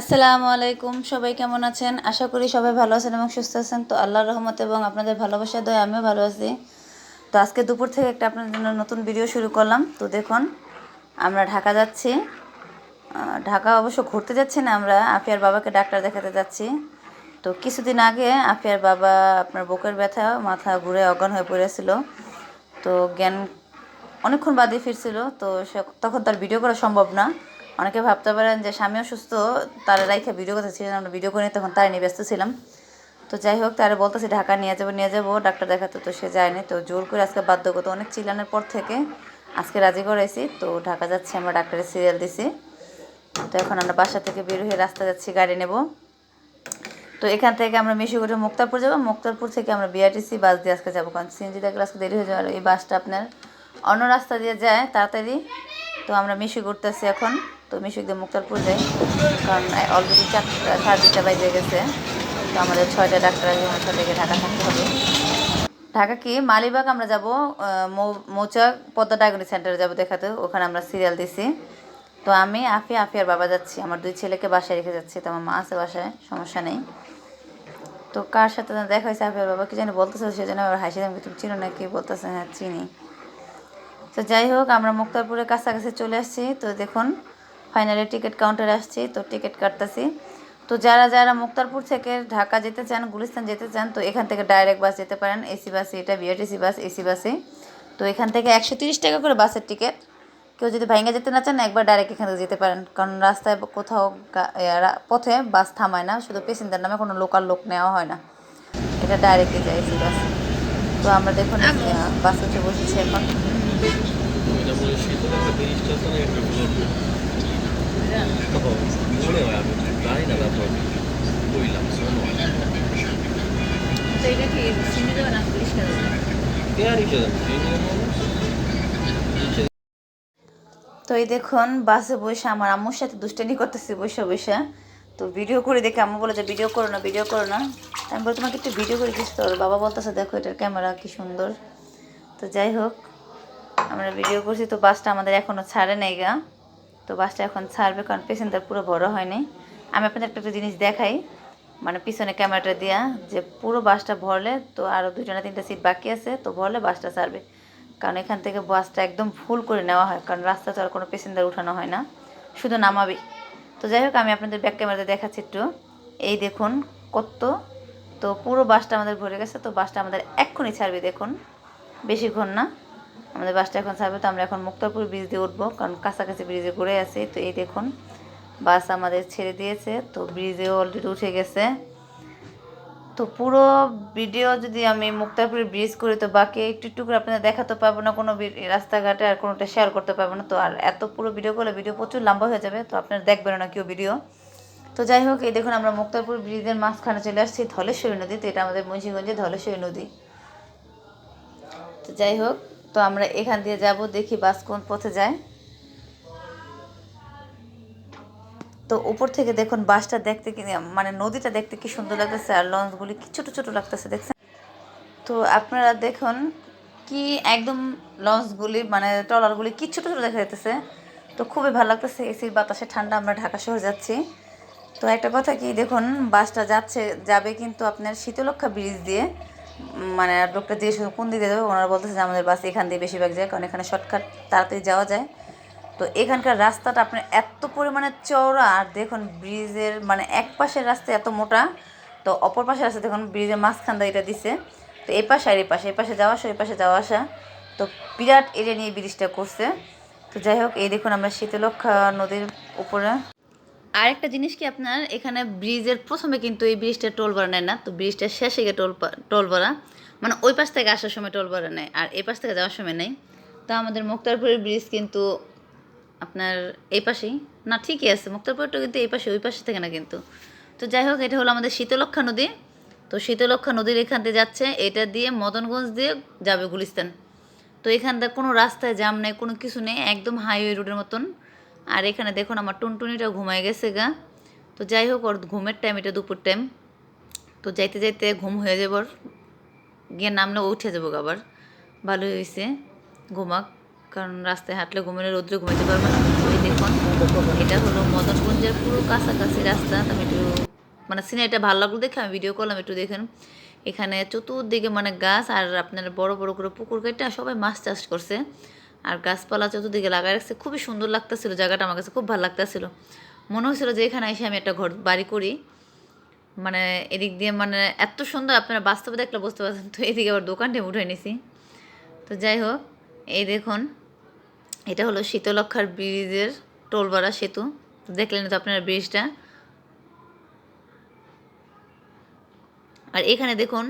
আসসালামু আলাইকুম, সবাই কেমন আছেন? আশা করি সবাই ভালো আছেন এবং সুস্থ আছেন। তো আল্লাহর রহমত এবং আপনাদের ভালোবাসা, দয়, আমিও ভালো আছি। তো আজকে দুপুর থেকে একটা আপনাদের জন্য নতুন ভিডিও শুরু করলাম। তো দেখুন, আমরা ঢাকা যাচ্ছি। ঢাকা অবশ্য ঘুরতে যাচ্ছি না আমরা, আফিয়ার বাবাকে ডাক্তার দেখাতে যাচ্ছি। তো কিছুদিন আগে আফিয়ার বাবা আপনার বুকের ব্যথা, মাথা ঘুরে অজ্ঞান হয়ে পড়েছিল। তো জ্ঞান অনেকক্ষণ বাদে ফিরছিল। তো সে তখন তার ভিডিও করা সম্ভব না। অনেকে ভাবতে পারেন যে স্বামী অসুস্থ, তারা রাইখে ভিডিও করতে ছিলেন, আমরা ভিডিও করে তখন তার নিয়ে ব্যস্ত ছিলাম। তো যাই হোক, তারা বলতেছে, ঢাকা নিয়ে যাব নিয়ে যাব। ডাক্তার দেখাতে তো সে যায়নি, তো জোর করে আজকে বাধ্যগত। অনেক চিল্লানোর পর থেকে আজকে রাজি করাইছি, তো ঢাকা যাচ্ছি, আমরা ডাক্তারের সিরিয়াল দিছি। তো এখন আমরা বাসা থেকে বের হয়ে রাস্তা যাচ্ছি, গাড়ি নেব। তো এখান থেকে আমরা মিশুগুড়ি মুক্তারপুর যাব। মুক্তারপুর থেকে আমরা বিআরটিসি বাস দিয়ে আজকে যাব, কারণ সিএনজি দেখলে আজকে দেরি হয়ে যাবে এই বাসটা আপনার অন্য রাস্তা দিয়ে যায় তাড়াতাড়ি। তো আমরা মিশু ঘুরতেছি এখন। তো মিশু দিয়ে মুক্তারপুর যাই, কারণ অলরেডি চারটা সাড়ে দুটা বাজে গেছে। তো আমাদের ছয়টা ডাক্তার আছে, আমার ছয়টাকে ঢাকা থাকতে হবে। ঢাকা কি? মালিবাগ আমরা যাব মৌচাক পদ্মা ডায়াগনিক সেন্টারে যাব দেখাতে, ওখানে আমরা সিরিয়াল দিছি। তো আমি, আফি আফিয়ার বাবা যাচ্ছি, আমার দুই ছেলেকে বাসায় রেখে যাচ্ছি, তো আমার মা আছে বাসায়, সমস্যা নেই। তো কার সাথে যেন দেখা হয়েছে আফিয়ার বাবা কি জানি বলতেছে, সে যেন আবার হাসি দাম তুমি চিনো নাকি? বলতেছে হ্যাঁ চিনি। তো যাই হোক, আমরা মুক্তারপুরের কাছাকাছি চলে আসছি, তো দেখুন ফাইনালি টিকিট কাউন্টারে আসছি, তো টিকিট কাটতেছি। তো যারা যারা মুক্তারপুর থেকে ঢাকা যেতে চান, গুলিস্তান যেতে চান, তো এখান থেকে ডাইরেক্ট বাস যেতে পারেন। এসি বাসে, এটা বিআরটিসি বাস, এসি বাসে। তো এখান থেকে একশো তিরিশ টাকা করে বাসের টিকিট। কেউ যদি ভাইঙ্গা যেতে না চান, একবার ডাইরেক্ট এখান থেকে যেতে পারেন। কারণ রাস্তায় কোথাও পথে বাস থামায় না, শুধু প্যাসেঞ্জার নামে কোনো লোকাল লোক নেওয়া হয় না। এটা ডাইরেক্টই যায় এসি বাস। তো আমরা দেখুন বাসে উঠে বসেছি এখন। তো এই দেখুন, বাসে বসে আমার আম্মুর সাথে দুষ্টানি করতেছি বসে বসে। তো ভিডিও করে দেখে আম্মু বলে যে ভিডিও করো না ভিডিও করো না। আমি বলি, তোমাকে একটু ভিডিও করে দিচ্ছি তোর বাবা বলতেছে, দেখো, এটার ক্যামেরা কি সুন্দর। তো যাই হোক, আমরা ভিডিও করছি। তো বাসটা আমাদের এখনও ছাড়ে নাই গা। তো বাসটা এখন ছাড়বে কারণ পেসেন্টার পুরো বড় হয়নি। আমি আপনাদের একটা একটা জিনিস দেখাই। মানে পিছনে ক্যামেরাটা দিয়া যে পুরো বাসটা ভরলে তো আরও দুইটা না তিনটা সিট বাকি আছে, তো ভরলে বাসটা ছাড়বে। কারণ এখান থেকে বাসটা একদম ফুল করে নেওয়া হয়, কারণ রাস্তা তো আর কোনো পেসেঞ্জার উঠানো হয় না। শুধু নামাবি তো যাই হোক, আমি আপনাদের ব্যাক ক্যামেরাতে দেখাচ্ছি একটু। এই দেখুন কত। তো পুরো বাসটা আমাদের ভরে গেছে, তো বাসটা আমাদের এক্ষুনি ছাড়বে, দেখুন। বেশিক্ষণ না। আমাদের বাসটা এখন ছাড়বে, তো আমরা এখন মুক্তারপুর ব্রিজ দিয়ে উঠবো, কারণ কাছাকাছি ব্রিজে ঘুরে আছি তো এই দেখুন, বাস আমাদের ছেড়ে দিয়েছে, তো ব্রিজেও অলরেডি উঠে গেছে। তো পুরো ভিডিও যদি আমি মুক্তারপুরের ব্রিজ করি, তো বাকি একটু একটু করে আপনাদের দেখাতে পারব না, কোনো রাস্তাঘাটে আর কোনোটা শেয়ার করতে পারব না। তো আর এত পুরো ভিডিও করলে ভিডিও প্রচুর লম্বা হয়ে যাবে, তো আপনারা দেখবেন না কেউ ভিডিও তো যাই হোক, এই দেখুন, আমরা মুক্তারপুর ব্রিজের মাঝখানে চলে আসছি, ধলেশ্বরী নদী, তো এটা আমাদের মুন্সিগঞ্জে ধলেশ্বরী নদী। তো যাই হোক তো আমরা এখান দিয়ে যাব, দেখি বাস কোন পথে যায়। তো উপর থেকে দেখুন বাসটা দেখতে কি মানে নদীটা দেখতে কি সুন্দর লাগতেছে আর লঞ্চগুলি কি ছোট ছোট লাগতেছে, দেখছেন? তো আপনারা দেখুন কি একদম লঞ্চগুলি মানে ট্রলারগুলি কি ছোট ছোট দেখা যাইতেছে। তো খুবই ভালো লাগতেছে এসির বাতাসে ঠান্ডা, আমরা ঢাকা শহর যাচ্ছি। তো একটা কথা কি, দেখুন বাসটা যাচ্ছে, যাবে কিন্তু আপনার শীতলক্ষা ব্রিজ দিয়ে। মানে লোকটা শুধু কোন দিকে যাবে? ওনারা বলতেছে যে, আমাদের বাস এখান দিয়ে বেশিরভাগ যায়, কারণ এখানে শর্টকাট তাড়াতাড়ি যাওয়া যায়। তো এখানকার রাস্তাটা আপনার এত পরিমাণে চওড়া, আর দেখুন ব্রিজের মানে এক পাশের রাস্তা এত মোটা, তো অপর পাশের রাস্তা দেখুন ব্রিজের মাঝখান দিয়ে এটা দিছে। তো এই পাশে আর এই পাশে এই পাশে যাওয়া আসা এই পাশে যাওয়া আসা। তো বিরাট এরিয়া নিয়ে ব্রিজটা করছে। তো যাই হোক, এই দেখুন আমরা শীতলক্ষা নদীর উপরে আরেকটা জিনিস কি আপনার? এখানে ব্রিজের প্রথমে কিন্তু এই ব্রিজটা টোল ভরা নেয় না। তো ব্রিজটার শেষে গিয়ে টোল টোল ভরা মানে ওই পাশ থেকে আসার সময় টোল ভরা নেয়, আর এই পাশ থেকে যাওয়ার সময় নেই। তো আমাদের মুক্তারপুরের ব্রিজ কিন্তু আপনার এই পাশেই। না, ঠিকই আছে মুক্তারপুরটা কিন্তু এই পাশে, ওই পাশে থেকে না কিন্তু। তো যাই হোক, এটা হলো আমাদের শীতলক্ষা নদী। তো শীতলক্ষা নদীর এখান দিয়ে যাচ্ছে, এটা দিয়ে মদনগঞ্জ দিয়ে যাবে গুলিস্তান। তো এখানটা কোনো রাস্তায় জাম নেই, কোনো কিছু নেই, একদম হাইওয়ে রোডের মতন। আর এখানে দেখুন আমার টুনটুনিটা ঘুমায় গেছে গা। তো যাই হোক, ওর ঘুমের টাইম এটা দুপুর টাইম তো যাইতে যাইতে ঘুম হয়ে যাব গিয়ে নামলে উঠে যাব আবার। ভালোই হয়েছে ঘুমাক, কারণ রাস্তায় হাঁটলে ঘুমের রোদ্রে ঘুমাইতে পারবে না। ওই দেখুন, এটা হলো মদনগঞ্জের পুরো কাছাকাছি রাস্তা। আমি একটু মানে সিনারিটা ভালো লাগল দেখে আমি ভিডিও করলাম, একটু দেখেন। এখানে চতুর্দিকে মানে গাছ আর আপনার বড় বড় করে পুকুর কেটে সবাই মাছ চাষ করছে। আর গাছপালা চতুর্দিকে লাগাই রাখছে। খুবই সুন্দর লাগতেছিল, জায়গাটা আমার কাছে খুব ভালো লাগতেছিল। মনে হচ্ছিল যে এখানে এসে আমি একটা ঘর বাড়ি করি। মানে এদিক দিয়ে মানে এত সুন্দর, আপনারা বাস্তবে দেখলে বুঝতে পারছেন। তো এদিকে আবার দোকানটা উঠে নিছি। তো যাই হোক, এই দেখুন, এটা হলো শীতলক্ষার ব্রিজের টোলবাড়া সেতু। দেখলেন তো আপনারা ব্রিজটা। আর এখানে দেখুন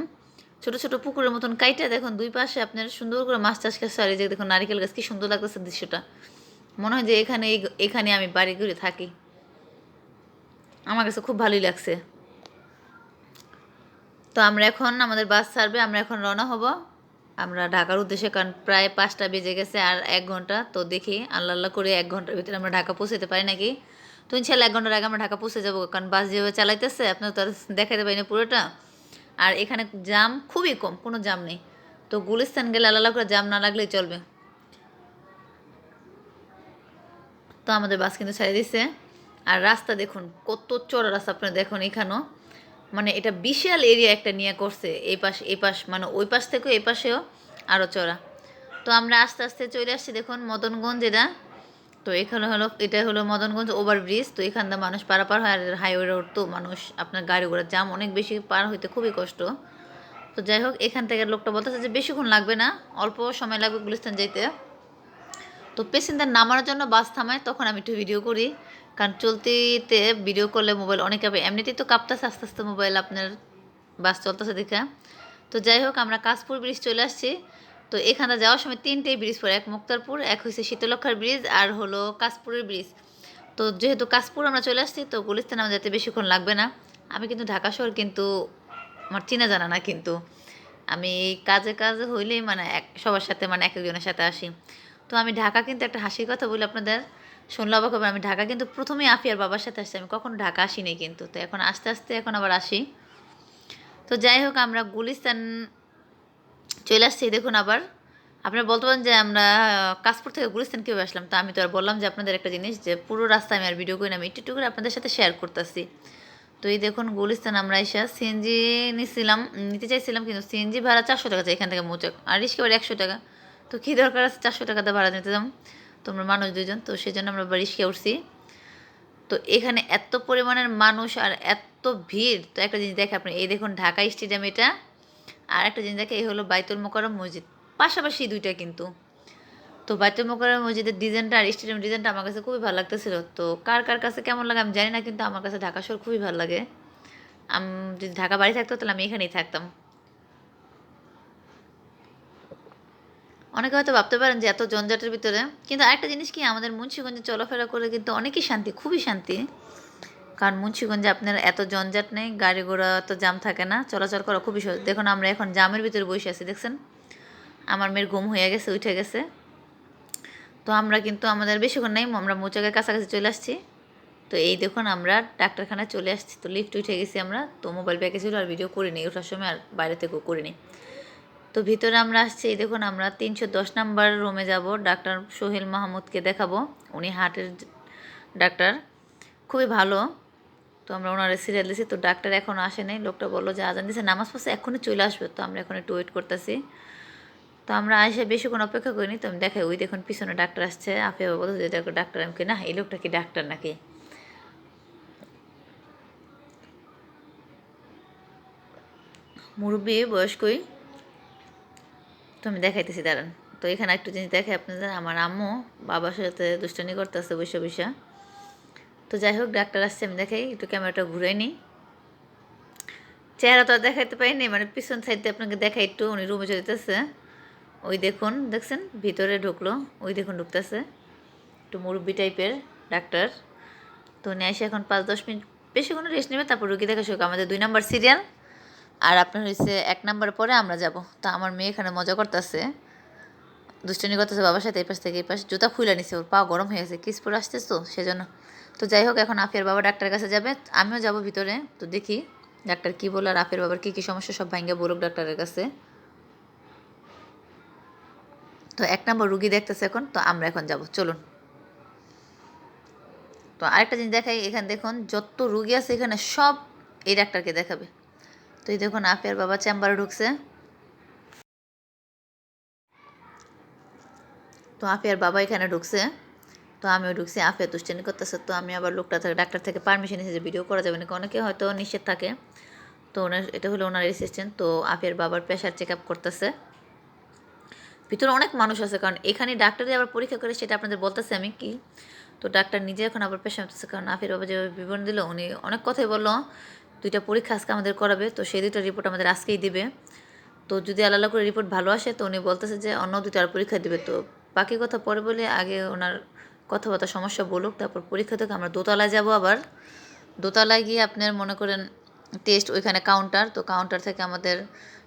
ছোট ছোট পুকুরের মতন কাইটা দেখুন, দুই পাশে আপনার সুন্দর করে মাছ চাষ করছে, আর যে দেখুন নারিকেল গাছ, কি সুন্দর লাগতেছে দৃশ্যটা। মনে হয় যে এখানে এখানে আমি বাড়ি ঘুরে থাকি। আমার কাছে খুব ভালোই লাগছে। তো আমরা এখন, আমাদের বাস ছাড়বে, আমরা এখন রওনা হব। আমরা ঢাকার উদ্দেশ্যে, কারণ প্রায় পাঁচটা বেজে গেছে আর এক ঘণ্টা। তো দেখি, আল্লাহ আল্লাহ করে এক ঘণ্টার ভিতরে আমরা ঢাকা পৌঁছাতে পারি নাকি? তো ইনশাল্লাহ এক ঘণ্টার আগে আমরা ঢাকা পৌঁছে যাব, কারণ বাস যেভাবে চালাইতেছে, আপনার তো আর দেখাতে পারি না পুরোটা। আর এখানে জাম খুবই কম, কোনো জাম নেই। তো গুলিস্তান গেলে আল্লাহ করে জাম না লাগলেই চলবে। তো আমাদের বাস কিন্তু ছেড়ে দিছে। আর রাস্তা দেখুন, কত চড়া রাস্তা আপনারা দেখুন এখানেও। মানে এটা বিশাল এরিয়া একটা নিয়ে করছে, এই পাশ এই পাশ মানে ওই পাশ থেকেও এই পাশেও আরও চড়া। তো আমরা আস্তে আস্তে চলে আসছি দেখুন, মদনগঞ্জ এটা তো এখানে হলো এটা হলো মদনগঞ্জ ওভারব্রিজ তো এখান দিয়ে মানুষ পারাপার হয় আর হাইওয়ে রোড তো মানুষ আপনার গাড়ি ঘোড়ার জাম অনেক বেশি পার হইতে খুবই কষ্ট। তো যাই হোক, এখান থেকে লোকটা বলতেছে যে বেশিক্ষণ লাগবে না, অল্প সময় লাগবে গুলিস্তান যেতে তো পেসেঞ্জার নামানোর জন্য বাস থামায়, তখন আমি একটু ভিডিও করি। কারণ চলতিতে ভিডিও করলে মোবাইল অনেক কাঁপে এমনিতেই তো কাঁপতেছে, আস্তে আস্তে মোবাইল আপনার বাস চলতেছে দেখা। তো যাই হোক, আমরা কাশপুর ব্রিজ চলে আসছি। তো এখানে যাওয়ার সময় তিনটেই ব্রিজ পড়ে, এক মুক্তারপুর, এক হয়েছে শীতলক্ষার ব্রিজ আর হলো কাশপুরের ব্রিজ। তো যেহেতু কাশপুর আমরা চলে আসছি, তো গুলিস্তান আমার যেতে বেশিক্ষণ লাগবে না। আমি কিন্তু ঢাকা শহর কিন্তু আমার চিনা জানা না কিন্তু। আমি কাজে কাজে হইলেই মানে এক, সবার সাথে মানে এক একজনের সাথে আসি। তো আমি ঢাকা কিন্তু একটা হাসির কথা বলি আপনাদের। শুনলে অবাক হবে আমি ঢাকা কিন্তু প্রথমেই আফিয়ার বাবার সাথে আসছি, আমি কখনো ঢাকা আসিনি কিন্তু। তো এখন আস্তে আস্তে এখন আবার আসি। তো যাই হোক, আমরা গুলিস্তান চলে আসছি, দেখুন আবার। আপনারা বলতে পারেন যে আমরা কাশপুর থেকে গুলিস্তান কীভাবে আসলাম, তো আমি তো আর বললাম যে আপনাদের একটা জিনিস যে পুরো রাস্তা আমি আর ভিডিও করি না, আমি একটু করে আপনাদের সাথে শেয়ার করতেছি। তো এই দেখুন গুলিস্তান, আমরা এসে সিএনজি নিছিলাম, নিতে চাইছিলাম কিন্তু সিএনজি ভাড়া চারশো টাকা চাই এখান থেকে মোচক আর রিস্কে বাড়ি একশো টাকা। তো কী দরকার আছে? চারশো টাকাতে ভাড়া নিতে যাম তোমরা মানুষ দুজন তো সেই জন্য আমরা রিস্কে উঠছি। তো এখানে এত পরিমাণের মানুষ আর এত ভিড়। তো একটা জিনিস দেখে আপনি, এই দেখুন ঢাকা স্টেডিয়াম এটা। আর একটা জিনিস দেখে এই হলো বাইতুল মোকারম মসজিদ। পাশাপাশি দুইটা কিন্তু। তো বাইতুল মোকারম মসজিদের ডিজাইনটা আর স্টেডিয়াম ডিজাইনটা আমার কাছে খুবই ভালো লাগতেছিল। তো কার কার কাছে কেমন লাগে আমি জানি না, কিন্তু আমার কাছে ঢাকা শহর খুবই ভালো লাগে। আমি, যদি ঢাকা বাড়ি থাকতো তাহলে আমি এখানেই থাকতাম। অনেকে হয়তো ভাবতে পারেন যে এত জঞ্জাটের ভিতরে, কিন্তু আরেকটা জিনিস কি আমাদের মুন্সিগঞ্জে চলাফেরা করে কিন্তু অনেকই শান্তি, খুবই শান্তি। কারণ মুন্সিগঞ্জে আপনার এত জঞ্জাট নেই, গাড়ি ঘোড়া তো জাম থাকে না, চলাচল করা খুবই সহজ। দেখুন, আমরা এখন জামের ভিতরে বসে আছি, দেখছেন? আমার মেয়ের ঘুম হয়ে গেছে, উঠে গেছে। তো আমরা কিন্তু আমাদের বেশিক্ষণ নেই, আমরা মৌচাকের কাছাকাছি চলে আসছি। তো এই দেখুন, আমরা ডাক্তারখানায় চলে আসছি। তো লিফট উঠে গেছি আমরা, তো মোবাইল ব্যাগে ছিল আর ভিডিও করিনি, ওঠার সময় আর বাইরে থেকেও করিনি। তো ভিতরে আমরা আসছি, এই দেখুন, আমরা তিনশো দশ নাম্বার রুমে যাব, ডাক্তার সোহেল মাহমুদকে দেখাবো। উনি হার্টের ডাক্তার, খুবই ভালো। তো আমরা ওনার সিরিয়াল দিছি, তো ডাক্তার এখনও আসে নাই। লোকটা বলল যে আজান দিছে, নামাজ পড়ছে, এখনই চলে আসবে। তো আমরা এখন একটু ওয়েট করতেছি। তো আমরা এসে বেশিক্ষণ অপেক্ষা করিনি। তো আমি দেখাই, ওই দেখুন পিছনে ডাক্তার আসছে। আফিয়া বলতো যে দেখো ডাক্তার আমি কি না, এই লোকটা কি ডাক্তার নাকি? মুরব্বী বয়স্কই। তো আমি দেখাইতেছি, দাঁড়ান। তো এখানে একটু জিনিস দেখাই আপনাদের। আমার আম্মু বাবার সাথে দুষ্টানি করতেছে বসে বসে তো যাই হোক, ডাক্তার আসছে, আমি দেখাই, একটু ক্যামেরাটা ঘুরাই নিই। চেহারা তো আর দেখাইতে পারিনি মানে পিছন সাইডে আপনাকে দেখাই একটু, উনি রুমে চলিতেছে। ওই দেখুন, দেখছেন? ভিতরে ঢুকলো, ওই দেখুন ঢুকতেছে। একটু মুরব্বি টাইপের ডাক্তার। তো উনি এসে এখন পাঁচ দশ মিনিট, বেশি কোনো রেস্ট নেবে, তারপর রুগী দেখা শুরু আমাদের দুই নাম্বার সিরিয়াল আর আপনার হয়েছে এক নাম্বার পরে আমরা যাব। তো আমার মেয়ে এখানে মজা করতেছে। দুষ্টনি করতেছে বাবার সাথে, এই পাশ থেকে এই পাশ। জুতা খুলে নিছে, ওর পা গরম হয়ে গেছে কিস পরে আসতেছ? সেজন্য তো যাই হোক, এখন আফিয়ার বাবা ডাক্তারের কাছে যাবে। আমিও যাব ভিতরে, তো দেখি ডাক্তার কী বলে আর আফিয়ার বাবার কী কী সমস্যা সব ভাঙ্গে বলুক ডাক্তারের কাছে। তো এক নম্বর রুগী দেখতেছে এখন, তো আমরা এখন যাব, চলুন। তো আরেকটা জিনিস দেখাই, এখানে দেখুন, যত রুগী আছে এখানে সব এই ডাক্তারকে দেখাবে। তো এই দেখুন আপিয়ার বাবা চেম্বারে ঢুকছে। তো আপিয়ার বাবা এখানে ঢুকছে। তো আমিও ঢুকছি, আফিয়া তুষ্টানি করতেছে, তো আমি আবার লোকটা থেকে, ডাক্তার থেকে পারমিশন যে ভিডিও করা যাবে না অনেকে হয়তো নিষেধ থাকে। তো ওনার, এটা হলো ওনার অ্যাসিস্ট্যান্ট তো আফিয়ার বাবার প্রেশার চেক আপ করতেছে। ভিতরে অনেক মানুষ আছে, কারণ এখানে ডাক্তারই আবার পরীক্ষা করে সেটা আপনাদের বলতেছে আমি কি? তো ডাক্তার নিজে এখন আবার পেশা হতেছে কারণ আফির বাবা যেভাবে বিবরণ দিল, উনি অনেক কথাই বলল, দুইটা পরীক্ষা আজকে আমাদের করাবে, তো সেই দুইটা রিপোর্ট আমাদের আজকেই দিবে। তো যদি আলাদা করে রিপোর্ট ভালো আসে, তো উনি বলতেছে যে অন্য দুইটা আর পরীক্ষা দিবে, তো বাকি কথা পরে বলে আগে ওনার কথাবার্তা সমস্যা বলুক তারপর পরীক্ষা থেকে আমরা দোতলায় যাব আবার। দোতলায় গিয়ে আপনার মনে করেন টেস্ট ওইখানে কাউন্টার তো কাউন্টার থেকে আমাদের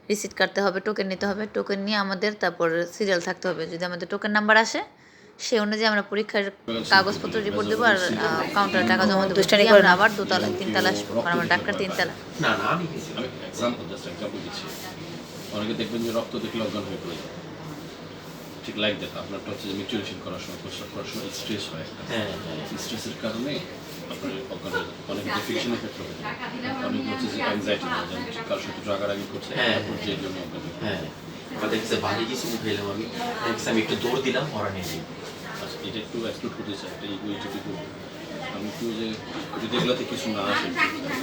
রিসিট কাটতে হবে টোকেন নিতে হবে। টোকেন নিয়ে আমাদের তারপর সিরিয়াল থাকতে হবে। যদি আমাদের টোকেন নাম্বার আসে সেই অনুযায়ী আমরা পরীক্ষার কাগজপত্র রিপোর্ট দেবো আর কাউন্টারে টাকা জমা দেবো। করে আবার দোতলায় তিনতলা আসব। কারণ আমার ডাক্তার তিনতলা। না না আমি অনেকে দেখবেন যে রক্ত দেখলে অজ্ঞান হয়ে পড়ে যায়। ঠিক লাইক দ্যাট আপনারটা হচ্ছে যে মিউচুয়েশন করার সময় প্রস্রাব করার সময় স্ট্রেস হয়। একটা হ্যাঁ। হ্যাঁ স্ট্রেসের কারণে আপনার অনেকে ডিফিকেশনের ক্ষেত্রে হয় অনেক হচ্ছে যে অ্যাংজাইটি হয় যেমন কারোর সাথে রাগারাগি করছে হ্যাঁ। যে জন্য অজ্ঞান হ্যাঁ। বা দেখছে কিছু উঠাইলাম আমি। দেখছি আমি একটু দৌড় দিলাম ওরা নিয়ে আচ্ছা এটা একটু এক্সপ্লোর করতে চাই এটা করব আমি একটু যে যদি এগুলোতে কিছু না আসে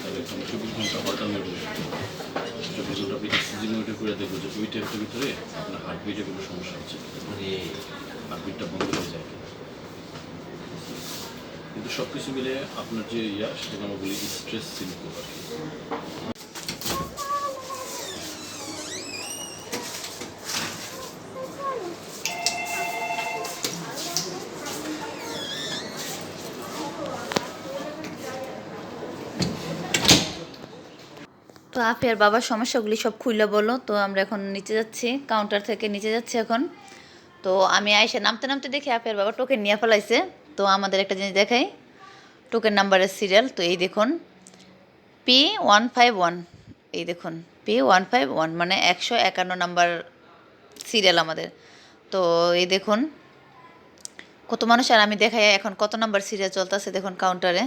তাহলে চব্বিশ ঘণ্টা হরতাল মেরে চব্বিশ ঘণ্টা আপনি অক্সিজেন ওইটা করে দেখব যে ওই টাইমটার ভিতরে আপনার হার্টবিটে কোনো সমস্যা হচ্ছে মানে হার্টবিটটা বন্ধ হয়ে যায় কিন্তু সব কিছু মিলে আপনার যে ইয়া সেটাকে আমরা বলি স্ট্রেস সিম্পল আর কি তো আফিয়ার বাবার সমস্যাগুলি সব খুলে বলো তো আমরা এখন নিচে যাচ্ছি কাউন্টার থেকে নিচে যাচ্ছি এখন। তো আমি আইসে নামতে নামতে দেখি আফিয়ার বাবা টোকেন নিয়ে ফেলাইছে, তো আমাদের একটা জিনিস দেখাই। টোকেন নাম্বারের সিরিয়াল তো এই দেখুন পি ওয়ান ফাইভ ওয়ান এই দেখুন পি ওয়ান ফাইভ ওয়ান মানে একশো একান্ন নাম্বার সিরিয়াল আমাদের। তো এই দেখুন, কত মানুষ আর আমি দেখাই এখন কত নাম্বার সিরিয়াল চলতেছে দেখুন কাউন্টারে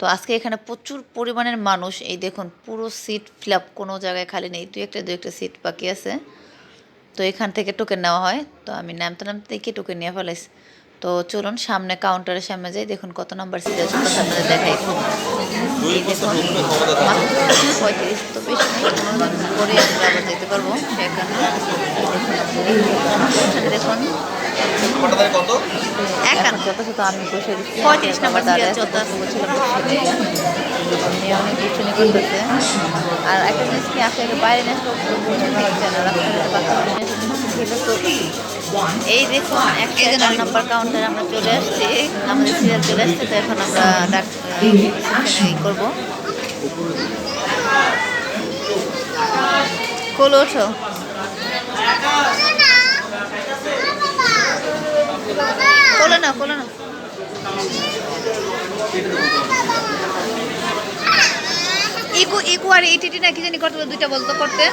তো আজকে এখানে প্রচুর পরিমাণের মানুষ, এই দেখুন, পুরো সিট ফিল আপ কোনো জায়গায় খালি নেই দু একটা দু একটা সিট বাকি আছে। তো এখান থেকে টোকেন নেওয়া হয়। তো আমি নামতে নামতে দেখি টোকেন নিয়ে ফেলাইছি। তো চলুন, সামনে কাউন্টারের সামনে যাই, দেখুন কত নাম্বার সিট আছে দেখাই। পঁয়ত্রিশ, তো বেশি পরে যেতে পারব। দেখুন কত এখন যথাযথ আমি বসে পঁয়ত্রিশ নাম্বার সিরিয়াল চলতেছে বলছিলাম মেয়ে অনেক দুষ্টুমি করতেছে আর একটা জিনিস কি আপনাকে বাইরে থাকছে না এই দেখুন একটা চার নাম্বার। কাউন্টারে আমরা চলে আসছি। আমাদের সিরিয়াল চলে আসছে তো এখন আমরা ডাক্তার করব। কোলে ওঠো। কোলে না, খোলো না। ইকু ইকু আর ইটিটি না, কি জানি করতে দুইটা বলতো করতে।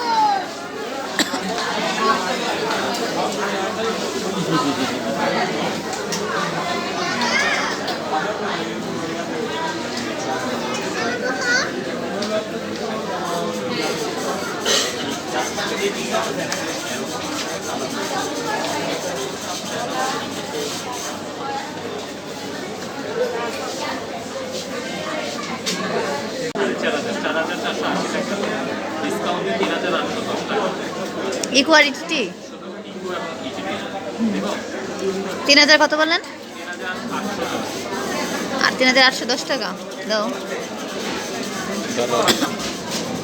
Thank আর ইটিটি তিন হাজার কত বললেন? আর তিন হাজার আটশো দশ টাকা। দাও।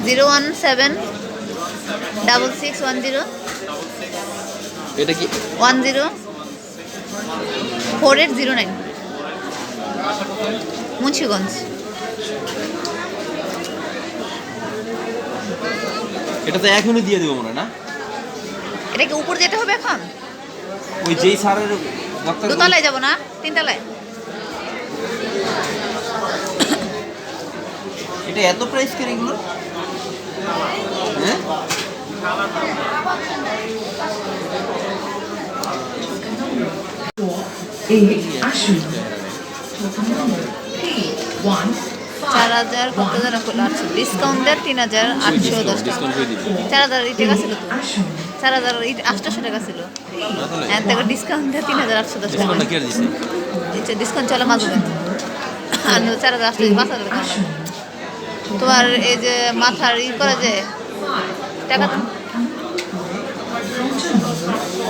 Zero one seven double six one zero. এটা কি? One zero. Four eight zero nine. Munshiganj. এটা তো এখনই দিয়ে দেবো মনে না? এটা কি উপর যেতে হবে এখন? ওই যেই ডাক্তার দোতলায় যাব না? তিনতলায়। এটা এত প্রাইস কেন এগুলো? চার হাজার কত যেন করল ডিসকাউন্ট দেয় তিন হাজার আটশো দশ টাকা। চার হাজার এই টাকা ছিল তো চার হাজার এই আটশোশো টাকা ছিল হ্যাঁ তাকে ডিসকাউন্ট দেয় তিন হাজার আটশো দশ টাকা। আচ্ছা ডিসকাউন্ট চলে মাঝে আর চার হাজার আটশো। পাঁচ হাজার টাকা তোমার এই যে মাথার ই করে যে টাকা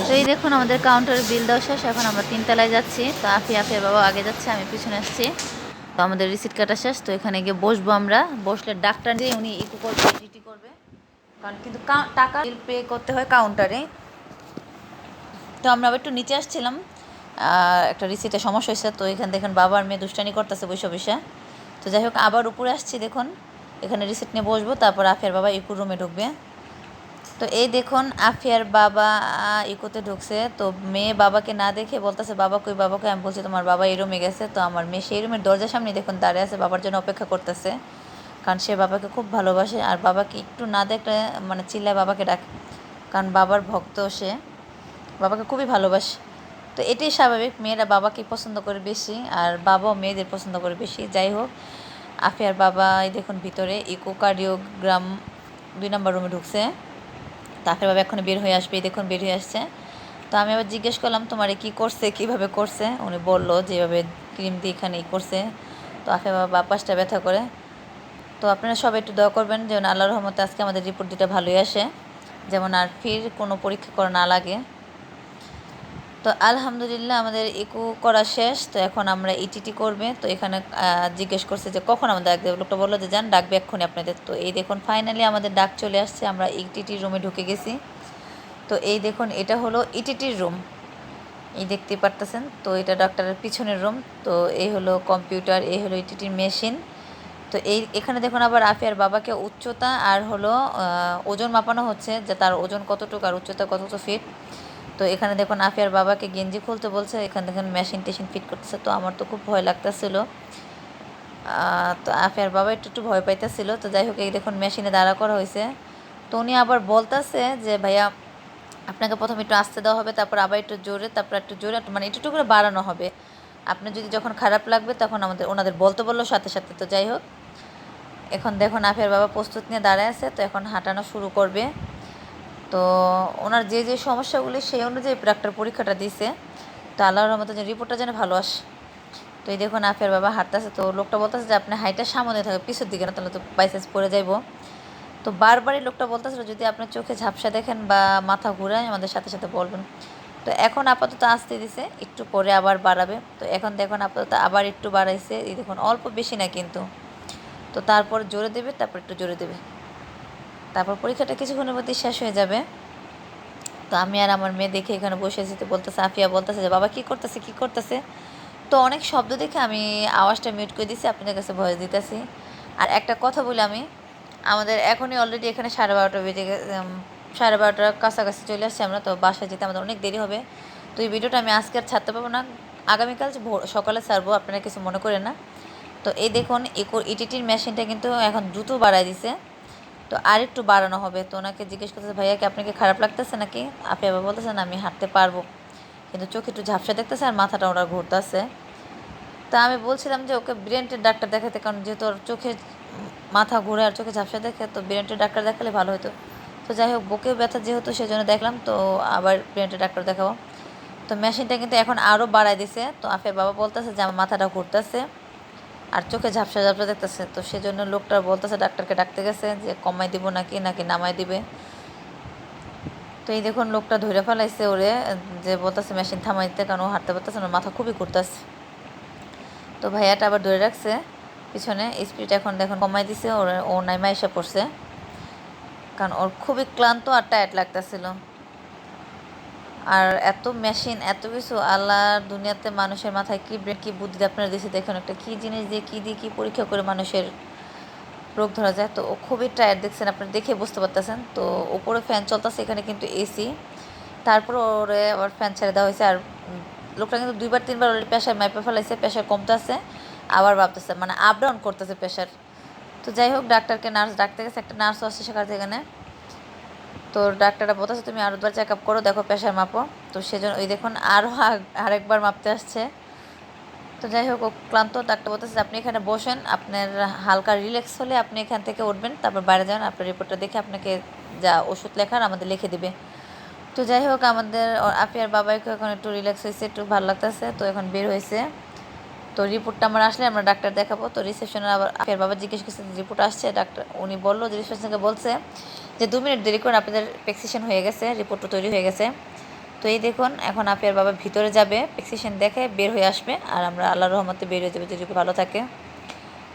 তো এই দেখুন আমাদের কাউন্টারে বিল দেওয়া শেষ, এখন আমরা তিনতলায় যাচ্ছি। তো আফি আফিয়া বাবা আগে যাচ্ছে, আমি পিছনে আসছি। তো আমাদের রিসিট কাটা শেষ, তো এখানে গিয়ে বসবো আমরা। বসলে ডাক্তার দিয়ে উনি ইকো করবে ইডিটি করবে। কারণ কিন্তু টাকা বিল পে করতে হয় কাউন্টারে তো আমরা আবার একটু নিচে আসছিলাম। একটা রিসিটে সমস্যা হয়েছে, তো এখানে দেখেন বাবার মেয়ে দুষ্টানি করতেছে বৈশা বৈশা তো যাই হোক, আবার উপরে আসছি, দেখুন। এখানে রিসিট নিয়ে বসবো, তারপর আফিয়ার বাবা ইকুর রুমে ঢুকবে। তো এই দেখুন, আফিয়ার বাবা ইকোতে ঢুকছে। তো মেয়ে বাবাকে না দেখে বলতেছে, বাবা কই বাবাকে আমি বলছি, তোমার বাবা এই রুমে গেছে। তো আমার মেয়ে সেই রুমের দরজার সামনে দেখুন, দাঁড়িয়ে আছে, বাবার জন্য অপেক্ষা করতেছে। কারণ সে বাবাকে খুব ভালোবাসে। আর বাবাকে একটু না দেখলে মানে চিল্লায় বাবাকে ডাকে। কারণ বাবার ভক্ত সে। বাবাকে খুবই ভালোবাসে। তো এটাই স্বাভাবিক, মেয়েরা বাবাকে পছন্দ করে বেশি, আর বাবাও মেয়েদের পছন্দ করে বেশি। যাই হোক, আফিয়ার বাবা এই দেখুন, ভিতরে ইকো কার্ডিওগ্রাম দুই নম্বর রুমে ঢুকছে। তো আফিয়ার বাবা এখন বের হয়ে আসবে দেখুন বের হয়ে আসছে। তো আমি আবার জিজ্ঞেস করলাম, তোমার কি করছে? কীভাবে করছে? উনি বলল, যেভাবে ক্রিম দিয়ে এখানে করছে। তো আফিয়া বাবা বাপাসটা ব্যথা করে। তো আপনারা সবাই একটু দয়া করবেন যেমন আল্লাহর রহমতে আজকে আমাদের রিপোর্ট দুটা ভালোই আসে। যেমন আর ফির কোনো পরীক্ষা করা না লাগে। তো আলহামদুলিল্লাহ আমাদের ইকু করা শেষ, তো এখন আমরা ইটিটি করবে। তো এখানে জিজ্ঞেস করছে যে কখন আমাদের ডাকবে লোকটা বলল যে, যান, ডাকবে এক্ষুনি আপনাদের। তো এই দেখুন ফাইনালি আমাদের ডাক চলে আসছে। আমরা ইটিটির রুমে ঢুকে গেছি। তো এই দেখুন, এটা হলো ইটিটির রুম এই দেখতে পারতেছেন? তো এটা ডাক্তারের পিছনের রুম তো এই হলো কম্পিউটার এই হলো ইটিটির মেশিন তো এই, এখানে দেখুন আবার আফিয়ার বাবাকে উচ্চতা আর হলো ওজন মাপানো হচ্ছে, যে তার ওজন কতটুকু আর উচ্চতা কতটুকু ফিট। তো এখানে দেখুন আফিয়ার বাবাকে গেঞ্জি খুলতে বলছে, এখানে দেখুন মেশিন টেশিন ফিট করতেছে, তো আমার তো খুব ভয় লাগতেছিল। তো আফিয়ার বাবা একটু একটু ভয় পাইতেছিল। তো যাই হোক, এই দেখুন মেশিনে দাঁড়া করা হয়েছে তো উনি আবার বলতেছে যে, ভাইয়া, আপনাকে প্রথমে একটু আসতে দেওয়া হবে, তারপর আবার একটু জোরে, তারপর একটু জোরে মানে একটু করে বাড়ানো হবে। আপনি যদি যখন খারাপ লাগবে, তখন আমাদের, ওনাদের বলতে বলল সাথে সাথে। তো যাই হোক, এখন দেখুন আফিয়ার বাবা প্রস্তুত নিয়ে দাঁড়ায় আছে, তো এখন হাঁটানো শুরু করবে। তো ওনার যে যে সমস্যাগুলি সেই অনুযায়ী ডাক্তার পরীক্ষাটা দিছে। তো আল্লাহর রহমতে যে রিপোর্টটা যেন ভালো আসে। তো এই দেখুন, আফের বাবা হাঁটতেছে। তো লোকটা বলতেছে যে আপনি হাইটা সামনে থাকে পিছের দিকে না, তাহলে তো বাইসেন্স পড়ে যাইবো। তো বারবারই লোকটা বলতেছিল যদি আপনার চোখে ঝাপসা দেখেন বা মাথা ঘুরায়, আমাদের সাথে সাথে বলবেন। তো এখন আপাতত আসতে দিছে, একটু পরে আবার বাড়াবে। তো এখন দেখুন, আপাতত আবার একটু বাড়াইছে। এই দেখুন, অল্প বেশি না কিন্তু। তো তারপর জোরে দেবে, তারপর একটু জোরে দেবে। তারপর পরীক্ষাটা কিছুক্ষণের মধ্যে শেষ হয়ে যাবে। তো আমি আর আমার মেয়ে দেখে এখানে বসে আছি, তো বলতেছে, আফিয়া বলতেছে যে, বাবা, কী করতেছে? কী করতেছে? তো অনেক শব্দ দেখে আমি আওয়াজটা মিউট করে দিছি, আপনাদের কাছে ভয়েস দিতেছি। আর একটা কথা বলি আমি, আমাদের এখনই অলরেডি এখানে সাড়ে বারোটা বেজে সাড়ে বারোটার কাছাকাছি চলে আসছি আমরা, তো বাসায় যেতে আমাদের অনেক দেরি হবে। তো এই ভিডিওটা আমি আজকে আর ছাড়তে পারব না। আগামীকাল ভোর, সকালে ছাড়বো, আপনারা কিছু মনে করেন না। তো এই দেখুন ইটিটির মেশিনটা কিন্তু এখন দ্রুত বাড়ায় দিছে। তো আর একটু বাড়ানো হবে। তো ওনাকে জিজ্ঞেস করতেছে, ভাইয়া কি আপনাকে খারাপ লাগতেছে নাকি? আপনি আবার বলতেছেন, আমি হাঁটতে পারব। কিন্তু চোখে একটু ঝাপসা দেখতেছে আর মাথাটা ওরা ঘুরতেছে। তা আমি বলছিলাম যে ওকে ব্রেনের ডাক্তার দেখাতে কারণ যেহেতু ওর চোখে মাথা ঘুরে আর চোখে ঝাপসা দেখে, তো ব্রেনের ডাক্তার দেখালে ভালো হতো তো যাই হোক বুকে ব্যথা যেহেতু, সেজন্য দেখলাম, তো আবার ব্রেনের ডাক্তার দেখাবো। তো মেশিনটা কিন্তু এখন আরও বাড়ায় দিছে। তো আফের বাবা বলতেছে যে আমার মাথাটা ঘুরতেছে। আর চোখে ঝাপসা ঝাপসা দেখতেছে। তো সেজন্য লোকটা বলতেছে, ডাক্তারকে ডাকতে গেছে যে কমাই দিব নাকি নাকি নামাই দিবে? তো এই দেখুন লোকটা ধরে ফেলাইছে ওরে, যে বলতেছে মেশিন থামাই দিতে কারণ ও হাঁটতে পারতেছে না, মাথা খুবই ঘুরতেছে। তো ভাইয়াটা আবার ধরে রাখছে, পিছনে স্পিড এখন দেখুন কমাই দিছে, ওর, ও নাইমা এসে পড়ছে। কারণ ওর খুবই ক্লান্ত আর টায়ার্ড লাগতেছিল। আর এত মেশিন এত কিছু, আল্লাহর দুনিয়াতে মানুষের মাথায় কি ব্রেন কি বুদ্ধি আপনারা দিয়েছে দেখুন একটা কী জিনিস দিয়ে কী দিয়ে কী পরীক্ষা করে মানুষের রোগ ধরা যায়। তো ও খুবই টায়ার্ড দেখছেন আপনারা দেখে বুঝতে পারতেছেন। তো ওপরে ফ্যান চলতেছে, এখানে কিন্তু এসি তারপর ওরে আবার ফ্যান ছেড়ে দেওয়া হয়েছে। আর লোকটা কিন্তু দুইবার, তিনবার অলরেডি প্রেশার মাইপে ফেলাইছে প্রেশার কমতেছে, আবার ভাবতেছে মানে আপ ডাউন করতেছে প্রেশার তো যাই হোক ডাক্তারকে নার্স ডাকতে গেছে, একটা নার্সও আসছে সেখান তো ডাক্তারটা বলতেছে তুমি আরও দুবার চেক আপ করো, দেখো প্রেশার মাপো। তো সেজন্য ওই দেখুন আরও আরেকবার মাপতে আসছে। তো যাই হোক ক্লান্ত, ডাক্তার বলতেছে, আপনি এখানে বসেন, আপনার হালকা রিল্যাক্স হলে আপনি এখান থেকে উঠবেন, তারপর বাইরে যান, আপনার রিপোর্টটা দেখে আপনাকে যা ওষুধ লেখার আমাদের লিখে দিবে। তো যাই হোক, আমাদের আপিয়ার বাবাইকে এখন একটু রিল্যাক্স হয়েছে, একটু ভালো লাগতেছে, তো এখন বের হয়েছে। তো রিপোর্টটা আমার আসলে আমরা ডাক্তার দেখাবো। তো রিসেপশনে আবার আপিয়ার বাবা জিজ্ঞেস করছে, রিপোর্ট আসছে? ডাক্তার, উনি বলল যে রিসেপশনকে বলছে যে দু মিনিট দেরি করে আপনাদের প্রেসক্রিপশন হয়ে গেছে, রিপোর্টটা তৈরি হয়ে গেছে। তো এই দেখুন, এখন আপিয়ার বাবা ভিতরে যাবে, প্রেসক্রিপশন দেখে বের হয়ে আসবে, আর আমরা আল্লাহ রহমতে বের হয়ে যাবে, যদি ভালো থাকে।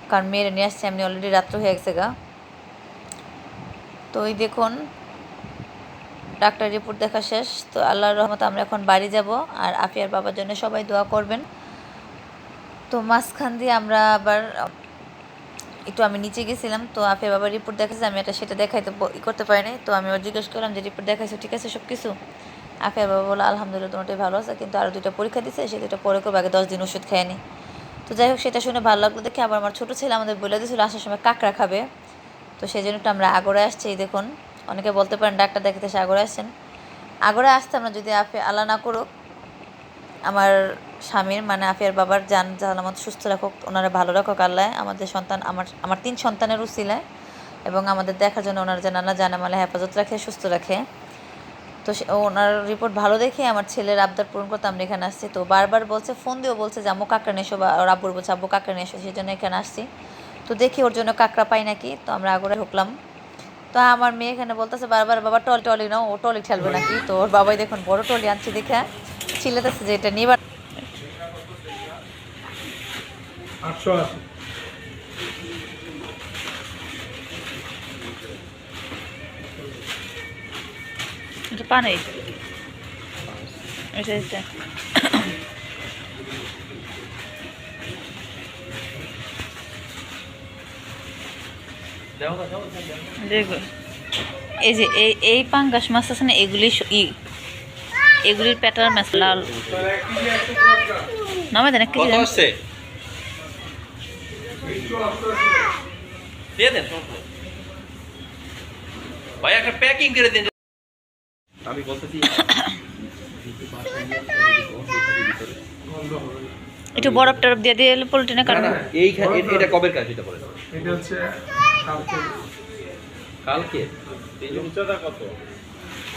কারণ মেয়েরা নিয়ে আসছে, এমনি অলরেডি রাত্র হয়ে গেছে গা। তো এই দেখুন, ডাক্তার রিপোর্ট দেখা শেষ। তো আল্লাহর রহমতে আমরা এখন বাড়ি যাব, আর আফিয়ার বাবার জন্য সবাই দোয়া করবেন। তো মাঝখান দিয়ে আমরা আবার একটু আমি নিচে গেছিলাম, তো আফিয়ার বাবার রিপোর্ট দেখাচ্ছে আমি এটা সেটা দেখাইতে ই করতে পারিনি তো আমি ওর জিজ্ঞেস করলাম যে রিপোর্ট দেখাইছো, ঠিক আছে সব কিছু আফিয়ার বাবা বলল, আলহামদুলিল্লাহ, তোমারটাই ভালো আছে, কিন্তু আরও দুটো পরীক্ষা দিছে, সে দুটো পরে করব, আগে দশ দিন ওষুধ খায়নি। তো যাই হোক, সেটা শুনে ভালো লাগল দেখে, আবার আমার ছোটো ছেলে আমাদের বলে দিয়েছিল, আসার সময় কাঁকড়া খাবে। তো সেই জন্য আমরা আগরে আসছি দেখুন, অনেকে বলতে পারেন ডাক্তার দেখাতে এসে আগরে আসছেন। আগরে আসতে আমরা যদি আফে আল্লাহ না করুক, আমার স্বামীর মানে আফিয়ার বাবার যান জালামত সুস্থ রাখুক, ওনারা ভালো রাখুক আল্লাহ। আমাদের সন্তান আমার আমার তিন সন্তানের উচিলায় এবং আমাদের দেখার জন্য ওনারা যেন আল্লাহ জানে মালে হেফাজত রাখে, সুস্থ রাখে। তো ওনার রিপোর্ট ভালো দেখে আমার ছেলের আবদার পূরণ করতে আমরা এখানে আসছি। তো বারবার বলছে, ফোন দিয়েও বলছে যে, আম্মু, কাঁকড়া নিয়ে এসো বা ওর আব্বুর বলছে আব্বু কাঁকড়া নিয়ে এসো। সেই জন্য এখানে আসছি। তো দেখি ওর জন্য কাঁকড়া পাই নাকি। তো আমরা আগরে ঢুকলাম। তো আমার মেয়ে এখানে বলতেছে বারবার, বাবা, টল, টলি নাও, ও টলি ঠেলবে নাকি? তো ওর বাবাই দেখুন বড় টলি আনছি দেখে। ছিলেতেছে যে, এটা নিবার আটশো আশি। এটা পানি। এটা এটা। দেখো এই যে এই এই পাঙ্গাস মাছ আছে না এগুলি ই এগুলির প্যাটার মাছ লাল। নামে দেন এক দিয়ে দেন ভাই একটা প্যাকিং করে দিন। আমি বলতেছি একটু বরফ টরফ দিয়ে দিয়ে পোলট্রিনে না এই এটা কবের কাজ এটা বলেন। এটা হচ্ছে কালকে কালকে? উচ্চতা কত?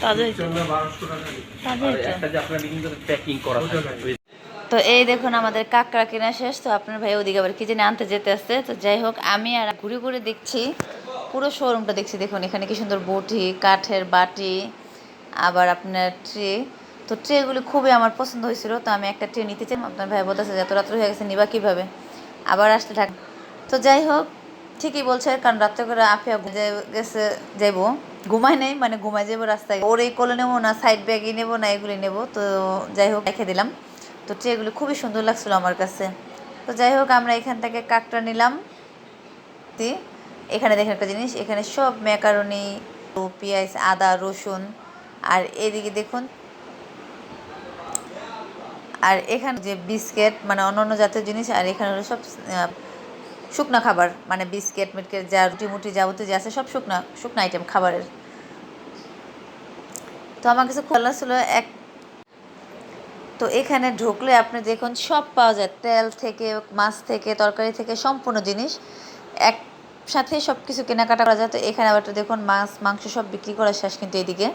তাদের জন্য টাকা। একটা যে আপনার বিভিন্ন প্যাকিং করা থাকে তো এই দেখুন আমাদের কাঁকড়া কেনা শেষ, তো আপনার ভাই ওদিকে আবার কি জানি আনতে যেতে আসছে। তো যাই হোক, আমি আর ঘুরে ঘুরে দেখছি, পুরো শোরুমটা দেখছি। দেখুন, এখানে কি সুন্দর বটি, কাঠের বাটি, আবার আপনার ট্রে তো ট্রেগুলি খুবই আমার পছন্দ হয়েছিল, তো আমি একটা ট্রে নিতে চাই। আপনার ভাই বলতেছে যে, এত রাত্র হয়ে গেছে, নিবা কীভাবে? আবার আসতে থাক। তো যাই হোক, ঠিকই বলছে, কারণ রাত্রে করে আফিয়া গেছে, যাইবো। ঘুমাই নেই মানে ঘুমাই যাব রাস্তায়। ওর এই কোলে নেব না সাইড ব্যাগই নেব না এগুলি নেব। তো যাই হোক, রেখে দিলাম। তো ট্রেগুলো খুবই সুন্দর লাগছিল আমার কাছে। তো যাই হোক, আমরা এখান থেকে কাকটা নিলাম। দি এখানে দেখেন একটা জিনিস, এখানে সব ম্যাকারনি পেঁয়াজ, আদা, রসুন, আর এদিকে দেখুন। আর এখানে যে বিস্কিট মানে অন্যান্য জাতীয় জিনিস, আর এখানে হলো সব শুকনো খাবার মানে বিস্কিট, মিটকেট, যা রুটি মুটি যাবতীয় যে আছে, সব শুকনো শুকনো আইটেম খাবারের। তো আমার কাছে খোলা ছিল এক তো এখানে ঢুকলে আপনি দেখুন, সব পাওয়া যায়। তেল থেকে, মাছ থেকে, তরকারি থেকে, সম্পূর্ণ জিনিস। একসাথে সব কিছু কেনাকাটা করা যায়। তো এখানে আবার দেখুন, মাছ, মাংস সব বিক্রি করা শেষ কিন্তু এইদিকে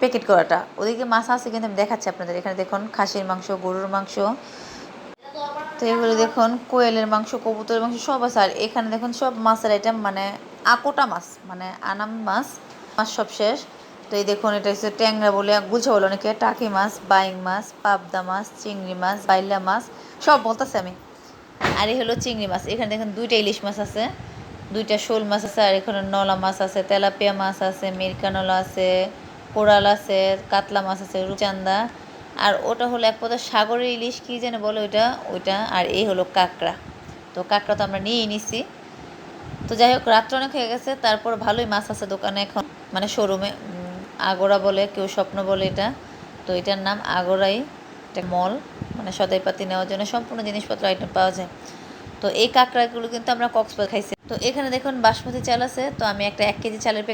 প্যাকেট করাটা। ওদিকে মাছ আছে কিন্তু আমি দেখাচ্ছি আপনাদের। এখানে দেখুন, খাসির মাংস, গরুর মাংস। তো এগুলো দেখুন, কোয়েলের মাংস, কবুতরের মাংস সব আছে। আর এখানে দেখুন, সব মাছের আইটেম মানে আকোটা মাছ মানে আনাম মাছ। মাছ সব শেষ। তো এই দেখুন, এটা হচ্ছে ট্যাংরা বলে গুলছা বলে অনেকে, টাকি মাছ, বাইং মাছ, পাবদা মাছ, চিংড়ি মাছ, বাইলা মাছ, সব বলতেছে আমি। আর এই হলো চিংড়ি মাছ। এখানে দেখুন দুইটা ইলিশ মাছ আছে, দুইটা শোল মাছ আছে, আর এখানে নলা মাছ আছে, তেলাপিয়া মাছ আছে, মিরকানলা আছে, কোরাল আছে, কাতলা মাছ আছে, রুচান্দা। আর ওটা হলো এক পথে সাগরের ইলিশ, কী যেন বলে ওইটা ওইটা। আর এই হলো কাঁকড়া। তো কাঁকড়া তো আমরা নিয়েই নিছি। তো যাই হোক, রাত্র অনেক হয়ে গেছে, তারপর ভালোই মাছ আছে দোকানে এখন মানে শোরুমে। আগোড়া বলে, কেউ স্বপ্ন বলে এটা। তো এটার নাম আগোড়াই। একটা মল মানে সদাইপাতি নেওয়ার জন্য সম্পূর্ণ জিনিসপত্র আইটেম পাওয়া যায়। তো এই কাঁকড়াগুলো কিন্তু আমরা কক্সবাজার খাইছি। তো এখানে দেখুন বাসমতি চাল আছে। তো আমি একটা এক কেজি চালের